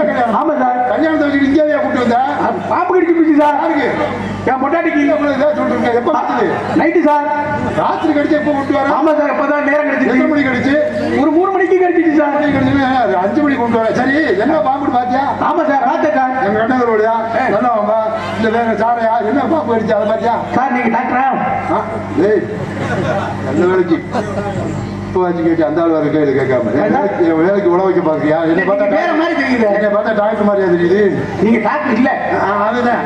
India கல்யாணம் ஆமா sir. கல்யாணத்தை வச்சுட்டு இந்தியாவையா கூட்டு வந்த? பாம்பு கடிச்சு போச்சு சார். யாருக்கு? என் பொட்டாட்டிக்கு இவ்வளவு இதா சொல்றீங்க எப்ப கடிச்சது நைட்டு சார். ராத்திரி கடிச்சு எப்ப கொண்டு வர? ஆமா சார் இப்பதான் நேரம் எத்தனை கிடைச்சிச்சு மணி கடிச்சு? ஒரு மூணு மணிக்கு கடிச்சிச்சு சார். மணி கடிச்சு அஞ்சு மணிக்கு கொண்டு வர. சரி என்ன பாம்பு பாத்தியா? ஆமா சார் ராத்த சார். எங்க கண்டவரோடயா நல்லா வாமா இந்த வேற சாரையா? என்ன பாம்பு கடிச்சு அதை பாத்தியா? சார் நீங்க டாக்டரா டேய் நல்ல வேலைக்கு. இப்போ அந்த ஆள் வர கையில் கேட்காம? வேலைக்கு உழ வைக்க பாக்குறியா என்னை பார்த்தா மாதிரி தெரியுது. என்னை பார்த்தா டாக்டர் மாதிரியா தெரியுது? நீங்க டாக்டர் இல்ல. அதுதான்.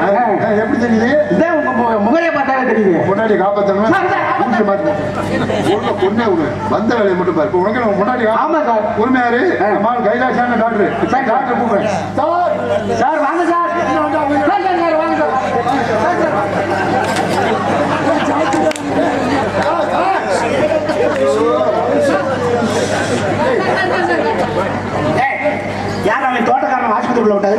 எப்படி தெரியுது? இதான் உங்க முகரைய பார்த்தாலே தெரியுது. மாத்தி. ஒண்ணு பொண்ணே விடு வந்த வேலையை மட்டும் பாரு. உனக்கு நம்ம முன்னாடி. ஆமா சார். உரிமையாரு அம்மா கைலாசான டாக்டர் சார், டாக்டர் கூப்பிடுறேன் சார்! சார் வாங்க சார். சார் சார் சார் வாங்க சார் சார் சார் ஏய், யார் அவன் ஆஸ்பத்திரியில் விட்டாரு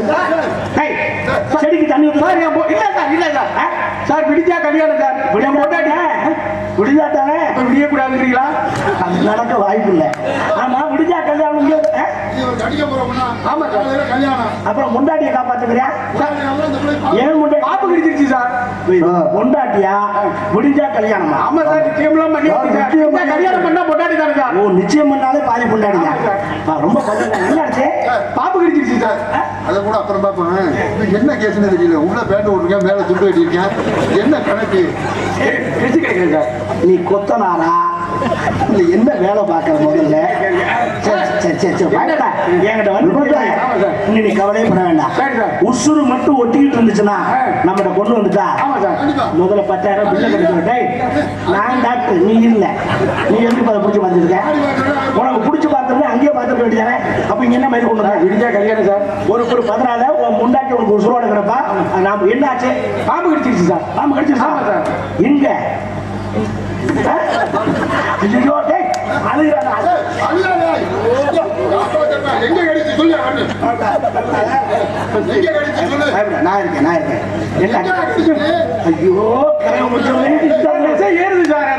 செடிக்கு தண்ணி ஊத்து. சார் என் பொ- இல்ல சார் இல்ல சார்? சார் விடிஞ்சா கல்யாணம் சார்? விடிய போட்டாடி விடிஞ்சா தானே? விடிய கூடாதுன்றீங்களா அது நடக்க வாய்ப்பு இல்லை. ஆமா விடிஞ்சா கல்யாணம் ஆமா சார். அப்புறம் முண்டாட்டியை காப்பாத்துக்கிறியா? ஏன் முண்டை பாப்பு கிடைச்சிருச்சு சார். பொண்டாட்டியா? முடிஞ்சா கல்யாணமா ஆமா சார் நிச்சயம்லாம் பண்ணி கல்யாணம் பண்ணா பொண்டாட்டி தானே சார். ஓ நிச்சயம் பண்ணாலே பாதி பொண்டாட்டியா? ஆ, ரொம்ப ஆச்சு? பாப்பு கிடைச்சிருச்சு சார். அதை கூட அப்புறம் பார்ப்பேன் இது என்ன கேஸ்னு தெரியல. உள்ள பேண்ட் விட்டுருக்கேன் மேல துண்டு கட்டியிருக்கேன் என்ன கணக்கு? கிடைச்சு கிடைக்கிறேன் சார். நீ கொத்தனாரா? இல்ல என்ன வேலை பார்க்கற முதல்ல? சரி சரி சரி பயப்படா என்கிட்ட வந்து நீ கவலையே பட வேண்டாம். உசுறு மட்டும் ஒட்டிக்கிட்டு இருந்துச்சுன்னா நம்மகிட்ட கொண்டு வந்துட்டா. முதல்ல பத்தாயிரம் பில்ல டேய் நான் டாக்டர் நீ இல்ல. நீ அதை பிடிச்சி பார்த்துருக்க உனக்கு பிடிச்சி பார்த்துருந்தா அங்கேயே பார்த்துக்க வேண்டியதானே அப்ப இங்க என்ன மாதிரி கொண்டு விடிஞ்சா கல்யாணம் சார். ஒரு ஒரு பதினால உன் முண்டாட்டி உனக்கு உசுரோட கிடப்பா? நாம என்ன ஆச்சு? பாம்பு கடிச்சிருச்சு சார். பாம்பு கடிச்சிருச்சு? சார். எங்க? ஐயோ டேய் அழுகிறாடா. காப்பாத்தப்பா. எங்க கடிச்சு சொல்லு அவனு. எங்க கடிச்சு சொல்லு பயப்பட, நான் இருக்கேன் நான் இருக்கேன் கடிச்சு ஐயோ கரை முடிச்சவனே ஏறுது சார்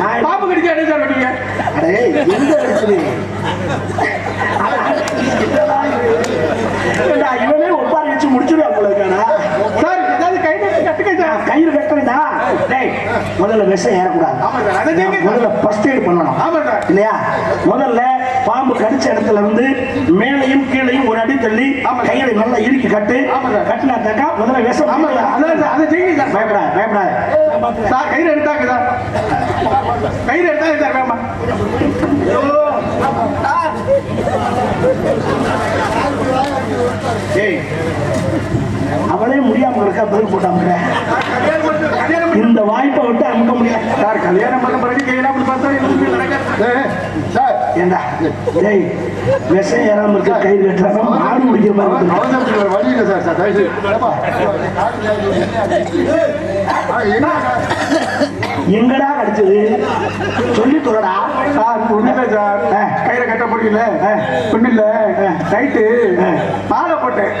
நான் பாம்பு கடிக்க என்ன சார் பண்ணீங்க அடே எங்க இவனே ஒப்பாரி வச்சு முடிச்சிருவா உங்களுக்கு சார் கட்டுறதா டேய் முதல்ல விஷம் ஏறக்கூடாது. முதல்ல ஃபர்ஸ்ட் எய்ட் பண்ணணும். இல்லையா? முதல்ல பாம்பு கடிச்ச இடத்துல இருந்து மேலையும் கீழையும் ஒரு அடி தள்ளி கையில நல்லா இறுக்கி கட்டு. கட்டினாக்கா முதல்ல விஷம் பயப்படாத பயப்படாத. சார். கயிறு எடுத்தாங்க சார். கயிறு எடுத்தாங்க சார் வேமா ஏய் அவளே முடியாம இருக்கா? பதில் போட்டாங்க இந்த வாய்ப்பை விட்டு அமுக்க முடியாது. சார் கல்யாணம் பண்ண பிறகு கையில அப்படி பார்த்தா ஏண்டா? டேய் விஷம் ஏறாம இருக்க கை கட்டுறாங்க. மாடு முடிக்கிற மாதிரி வழி இல்லை சார் சார். என்ன? எங்கடா கடிச்சது? சொல்லி சொல்லடா சார் ஒண்ணுல சார். கையில கட்ட முடியல. ஒண்ணுல நைட்டு மாலை போட்டேன்.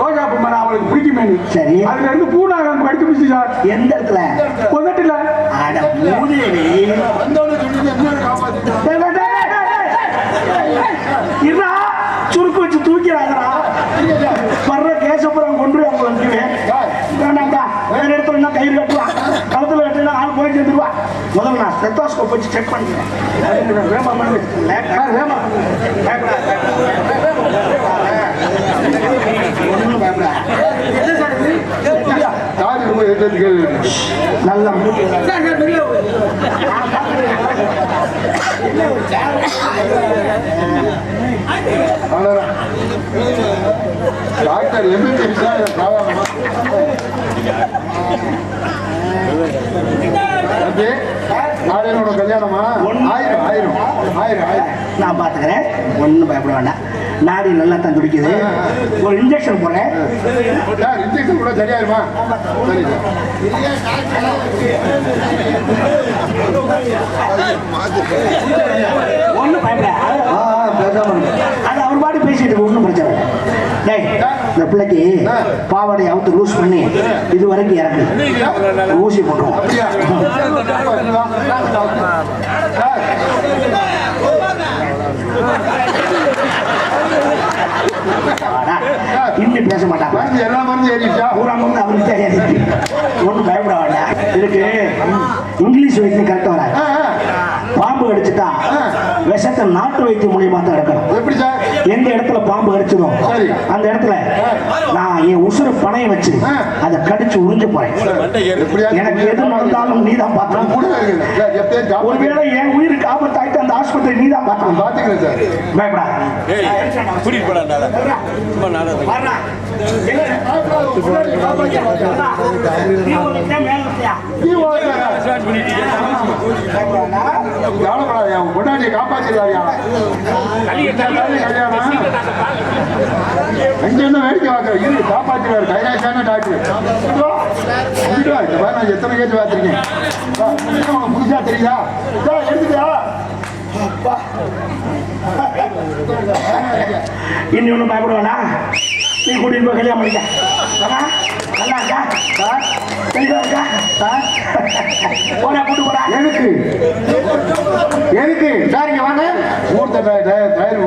ரோஜா பூ மேல அவளுக்கு பிடிக்குமே சரி. அதுல இருந்து பூனாகம் கடிச்சு பிடிச்சி சார். எந்த இடத்துல? கொதட்டுல அட மூதேவி. இருடா, சுருக்கு வச்சு தூக்கிறாங்கடா வர்ற கேசப்புறம் கொண்டு போய் அவங்க வந்துருவேன் வேண்டாம்டா வேற இடத்துல கயிறு கட்டுவான். சேர்ந்துருவா முதல்ல நான் ஸ்டெத்தாஸ்கோப் வச்சு செக் பண்ணிக்கிறேன் அதுக்கு வேமா வச்சுக்கோங்களேன் ஒன்றும் நல்லா அவ்வளோதான் டாக்டர் சாதாரணமா தம்பி நாளையோட கல்யாணமா? ஆயிரம் ஆயிரம் ஆயிரம் ஆயிரம். நான் பார்த்துக்கிறேன் ஒன்றும் பயப்பட வேண்டாம். நாடி நல்லா தான் துடிக்குது. ஒரு இன்ஜெக்ஷன் போடுறேன். சார் இன்ஜெக்ஷன் கூட சரியாயிருமா? சரி சார். ஒன்றும் பயப்பட அது பாட்டு பேசிட்டு ஒன்றும் பிரச்சனை. டேய் இந்த பிள்ளைக்கு பாவாடை அவுத்து லூஸ் பண்ணி இது வரைக்கும் இறக்கு. ஊசி போட்டுருவோம் வாடா. இன்னும் பேச மாட்டாங்க மருந்து எல்லா மருந்து ஏறிச்சா பூரா வந்து அவருக்கு தெரியாது. ஒன்றும் பயப்பட வேண்டாம். இங்கிலீஷ் வைத்தியம் கரெக்டாக வராது. பாம்பு கடிச்சிட்டா விஷத்தை நாட்டு வைத்தியம் மூலியமா தான் எடுக்கணும். எந்த இடத்துல பாம்பு கடிச்சதோ சரி. அந்த இடத்துல நான் என் உசுறு பணைய வச்சு. அதை கடிச்சு உறிஞ்சு போறேன். எனக்கு எது நடந்தாலும் நீ தான் பார்க்கணும் ஒருவேளை என் உயிருக்கு ஆபத்தாயிட்டு ஆஸ்பத்திரி நீ தான் பார்க்கணும். பாத்துக்கிறேன் சார். பயப்படாத கூட்டிட்டு போடாண்டா சும்மா நாடகம் வர்றா. எங்க? நீ ஒரு நிமிஷம் மேல இருக்கியா? கவலைப்படாத அவன் காப்பாத்திடுறாயா கல்யாணம் அங்க என்ன வேடிக்கை பார்க்கற? இரு காப்பாத்திடுவாரு. கைலாசான டாக்டர். இந்த. மாதிரி நான் எத்தனை கேட்டு பார்த்திருக்கேன்? தெரியுதா? இதா, எடுத்துட்டியா இனி ஒன்றும் பயப்பட வேணாம். நீ கூட்டிட்டு போய் கல்யாணம் பண்ணிக்க? நல்லா இருக்கா? தெளிவா இருக்கா? போடா கூட்டு போடா. எதுக்கு? எதுக்கு? சார் இங்க வாங்க. மூர்த்த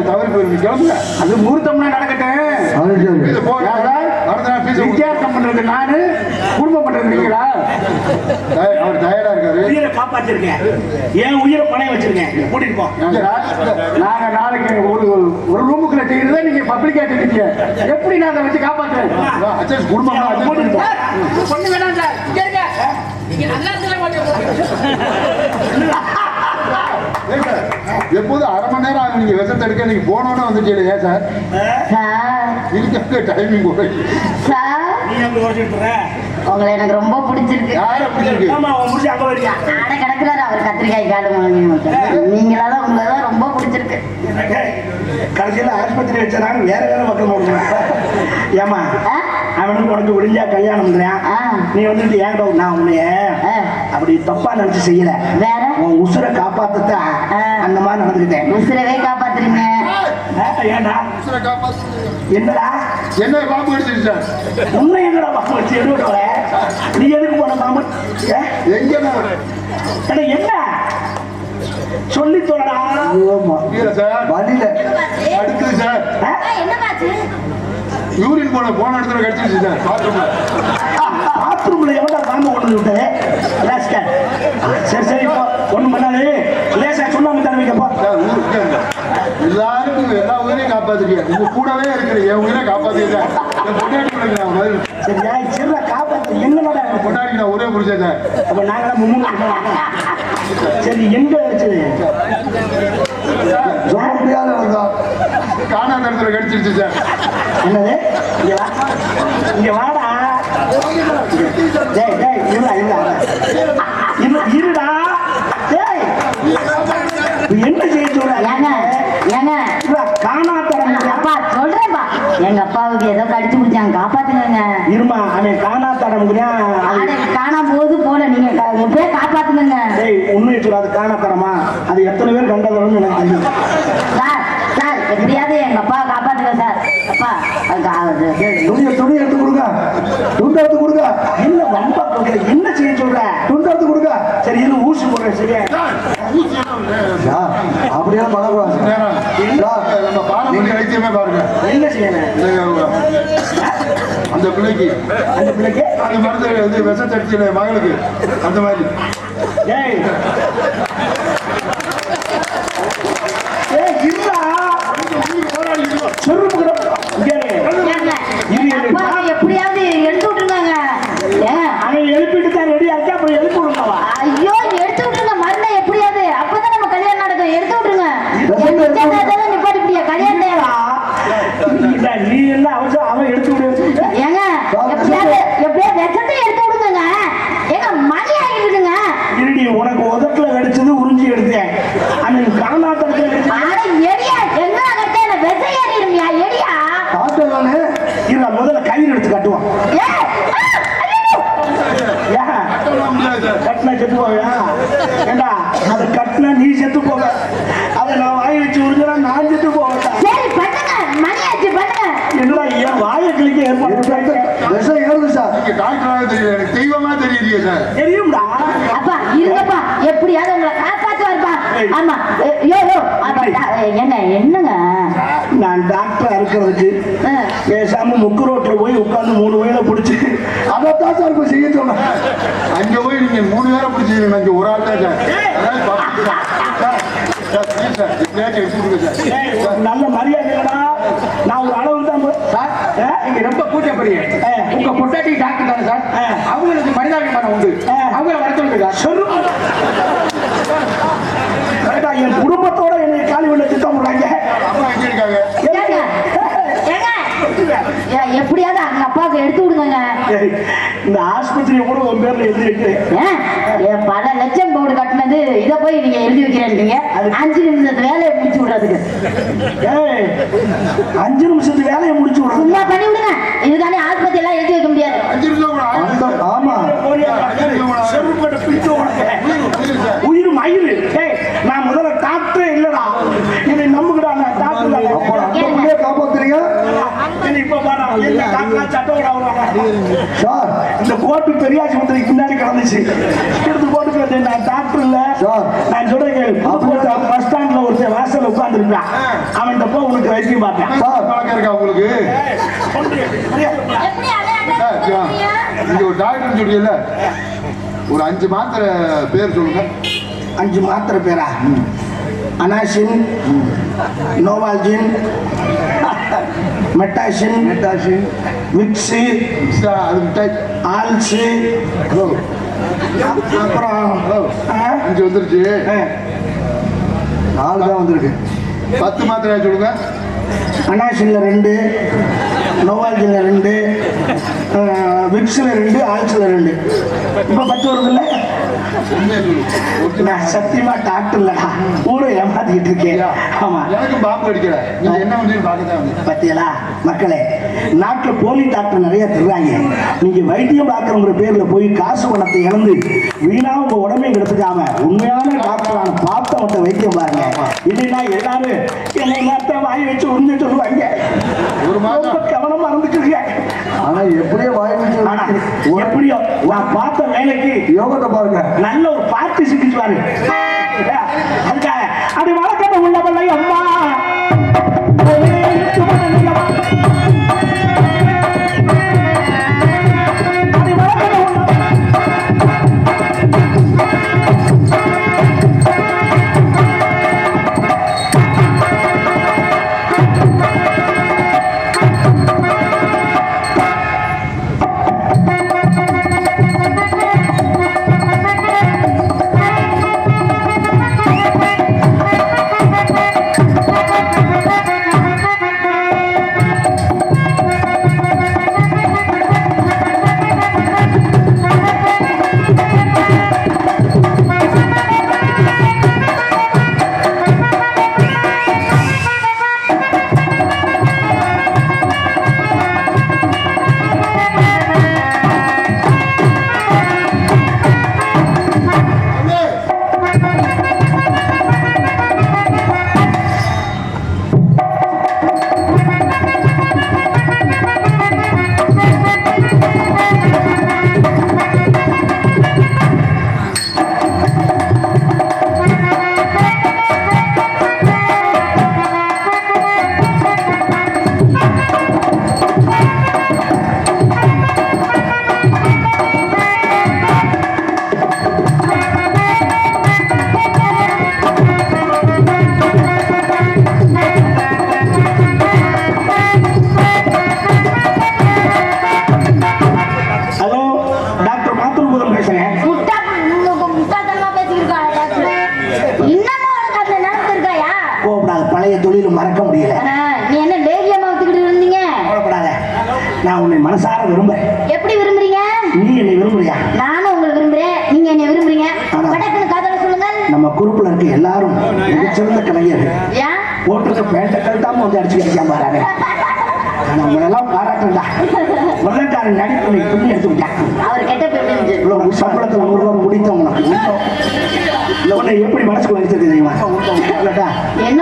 தவறி போயிருக்கு கிளம்புங்க அது முகூர்த்தம்னா நடக்கட்டும். இது வித்தியாசம் பண்றது நானு குடும்பம் பண்றது நீங்களா? அவர் டயர்டா இருக்காரு. உயிரை காப்பாத்திருக்கேன். என் உயிரை பணைய வச்சிருக்கேன். கூட்டிட்டு போ. நாங்க நாளைக்கு ஒரு ஒரு ரூமுக்குள்ள செய்யறத நீங்க பப்ளிக்கா செய்றீங்க எப்படி நான் அதை வச்சு காப்பாத்துறேன் குடும்பம் கூட்டிட்டு போ. பொண்ணு வேணாம் சார். இங்க இருங்க. நீங்க நல்லா இருந்துட எப்போது அரை மணி நேரம் ஆகும் நீங்க விஷத்தை எடுக்க நீங்க போனோன்னு வந்துட்டீங்க ஏன் சார்? சார். இதுக்கு டைமிங் போய்? சார். உங்களை எனக்கு ரொம்ப பிடிச்சிருக்கு. யாரை பிடிச்சிருக்கு? ஆட கிடக்குறாரு அவர் கத்திரிக்காய் காடு நீங்களா தான் உங்களை தான் ரொம்ப பிடிச்சிருக்கு. கடைசியில ஆஸ்பத்திரி வச்சாங்க வேற வேற பக்கம் போடுறான் ஏமா ஆ? அவனுக்கு உனக்கு விடிஞ்சா கல்யாணம் பண்றேன். நீ வந்துட்டு ஏன்டா நான் உன்னைய. அப்படி தப்பா நினைச்சு செய்யல. வேற? உன் உசுரை காப்பாத்தத்தான் ஆ. அந்த மாதிரி நடந்துக்கிட்டேன். உசிரவே காப்பாத்துறீங்க. ஆ, ஏன்டா? உசுரை காப்பாத்து. என்னடா? என்ன பாம்பு கடிச்சிருச்சு சார். உன்னை எங்கடா பாம்பு வச்சு எடுவிடுவ நீ எதுக்கு போன பாம்பு? ஏ? எங்க அட, என்ன? சொல்லி தோடா இல்ல சார். வழியில. அடுத்தது சார். என்ன யூரின் போன போன இடத்துல கடிச்சிருச்சு சார். பாத்ரூம்ல. பாத்ரூம்ல எவ்வளோ பாம்பு கொண்டு ராஸ்கல். சரி சரி இப்போ ஒண்ணும் பண்ணாது. லேசா சுண்ணாம்பு தடவை வைக்கப்போ சார் ஊருக்கு எல்லாருக்கும் எல்லா உயிரையும் காப்பாத்துறீங்க உங்க கூடவே இருக்கிற என் உயிரை பதில் சரியா சின்ன காப்பாத்து. எங்களோட பொண்டாட்டி நான் ஒரே புரிச்சேன் அப்ப நாங்களாம் மும்முனை சரி எங்க வச்சது சொல்ல முடியாத நடந்தா? காணாத இடத்துல கடிச்சிருச்சு சார். என்னது? இங்க வா. இங்க வாடா. டேய் டேய் இருடா இருடா. இரு இருடா. டேய். என்ன செய்ய சொல்ற? ஏங்க ஏங்க. காணாத்தரம் அப்பா சொல்றேன்ப்பா எங்க அப்பாவுக்கு ஏதோ கடிச்சு பிடிச்சாங்க காப்பாத்துங்க இருமா அவன் காணாம போது போல நீங்க கா- எப்படியே காப்பாத்துங்க டேய் உண்மையை சொல்லாது காணாத்தரமா அது எத்தனை பேர் கண்டதுன்னு எனக்கு தெரியும். சார் சார் எப்படியாவது எங்க அப்பாவை காப்பாத்துங்க சார். அப்பா அது அது துணியை துணி எடுத்து கொடுங்க துண்டு எடுத்து கொடுங்க இல்ல வம்பா போகுது. என்ன செய்ய சொல்ற? துண்டு எடுத்து கொடுங்க சரி இரு ஊசி போடுறேன் சரியா? யா, அப்படியே பண்ணக்கூடாது நேரம். நம்ம பாரம்பரிய வைத்தியமே பாருங்க. என்ன செய்யணும்? இந்த, அந்த பிள்ளைக்கு. அந்த பிள்ளைக்கு? அந்த மருந்து வந்து விஷத்தடிச்சு மகளுக்கு. அந்த மாதிரி. பார்க்கறதுக்கு பேசாம முக்கு ரோட்டில் போய் உட்காந்து மூணு வயல பிடிச்சி அதான் சார் இப்போ செய்ய சொன்னேன் அங்கே போய் நீங்கள் மூணு வேலை பிடிச்சிங்க அங்கே ஒரு ஆள் தான் சார். நல்ல மரியாதைடா நான் அளவு தான் சார் இங்க ரொம்ப பூஜை பெரிய உங்க பொட்டாட்டி டாக்டர் தானே சார்? அவங்களுக்கு மனிதாபிமானம் உண்டு. அவங்கள வர சொல்லுங்க எப்படியாவது அங்க அப்பாவுக்கு எடுத்து விடுங்க இந்த ஆஸ்பத்திரியை கூட உன் பேர்ல எழுதி வைக்கிறேன். பல லட்சம் போர்டு கட்டினது இதை போய் நீங்க எழுதி வைக்கிறேன்றீங்க. அஞ்சு நிமிஷத்து வேலையை முடிச்சு விடுறதுக்கு. ஏய் அஞ்சு நிமிஷத்து வேலையை முடிச்சு விடுறது சும்மா பண்ணி விடுங்க. இதுதானே ஆஸ்பத்திரி எல்லாம் எழுதி வைக்க முடியாது. அந்த- ஆமா. உயிர் மயிர் ஏய் நான் முதல்ல டாக்டரே இல்லடா. என்னை நம்புகிறா நான் டாக்டர். காப்பாத்துறீங்க. என்னை இப்ப சார் இந்த கோட்டு பெரியாச்சி மந்திரிக்கு பின்னாடி கிடந்துச்சு. எடுத்து போட்டு போயிட்டேன் நான் டாக்டர் இல்ல நான் சொல்றேன் பஸ் ஸ்டாண்ட்ல ஒருத்தர் வாசல்ல உட்கார்ந்துருக்கான் அவன்கிட்ட போ உனக்கு வைத்தியம் பார்த்தேன். பழக்கம் இருக்கா உங்களுக்கு? சார், நீங்க ஒரு டாக்டர் சொல்றீங்கல்ல? ஒரு அஞ்சு மாத்திரை பேர் சொல்லுங்க. அஞ்சு மாத்திரை பேரா? Anacin Novalgin Metacin Vicks sir, அது மிட்டாய். ஆல்ஸு அப்புறம்? அஞ்சு வந்துருச்சு. நாலு தான் வந்திருக்கு. பத்து மாத்திரை சொல்லுங்க. அனாசின்ல ரெண்டு நோவால்ஜின்ல ரெண்டு விக்ஸில் ரெண்டு ஆல்ஸில் ரெண்டு. இப்போ பத்து வருது இல்லை? நான் சத்தியமா டாக்டர் இல்லடா. ஊரை ஏமாத்திக்கிட்டு இருக்கேன். ஆமா. எனக்கும் பாம்பு நீங்க என்ன வந்து பார்க்க தான் வந்தேன் பத்தியலா? மக்களே நாட்டுல போலி டாக்டர் நிறைய திருறாங்க நீங்க வைத்தியம் பார்க்கறங்கிற பேர்ல போய் காசு பணத்தை இழந்து வீணா உங்க உடம்பையும் கெடுத்துக்காம உண்மையான டாக்டரான பார்த்தவங்க வைத்தியம் பாருங்க. இல்லைன்னா எல்லாரும் என்னை எல்லாத்தையும் வாய் வச்சு உறிஞ்சு சொல்லுவாங்க ஒரு மாதம். கவனமா இருந்துக்கிறீங்க ஆனா எப்படியே வாய் எப்படியோ? நான் பார்த்த வேலைக்கு யோகத்தை பாருங்க. நல்ல ஒரு பாட்டு சிக்கிச்சுவாரு அதுக்காக. அப்படி விரும்புறேன் எப்படி விரும்புறீங்க? நீ என்னை விரும்புறியா? நானும் உங்களை விரும்புறேன். நீங்க என்ன விரும்புறீங்க. ஆமா. படக்குன்னு காதல சொல்லுங்க நம்ம குரூப்ல இருக்க எல்லாரும் மிகச்சிறந்த கலைஞர். போட்டிருக்க பேண்ட கழட்டாம வந்து அடிச்சு கிடைக்காம பாருங்க ஆனா உங்களெல்லாம் பாராட்டுண்டா வெள்ளக்காரன் நடிப்பு பின்னி எடுத்து விட்டான். அவர் கெட்ட இவ்வளவு சம்பளத்துல நூறு ரூபாய் முடித்தோம் உனக்கு இல்லை உன்னை எப்படி மனசுக்குள்ள எடுத்து தெரியுமா? என்ன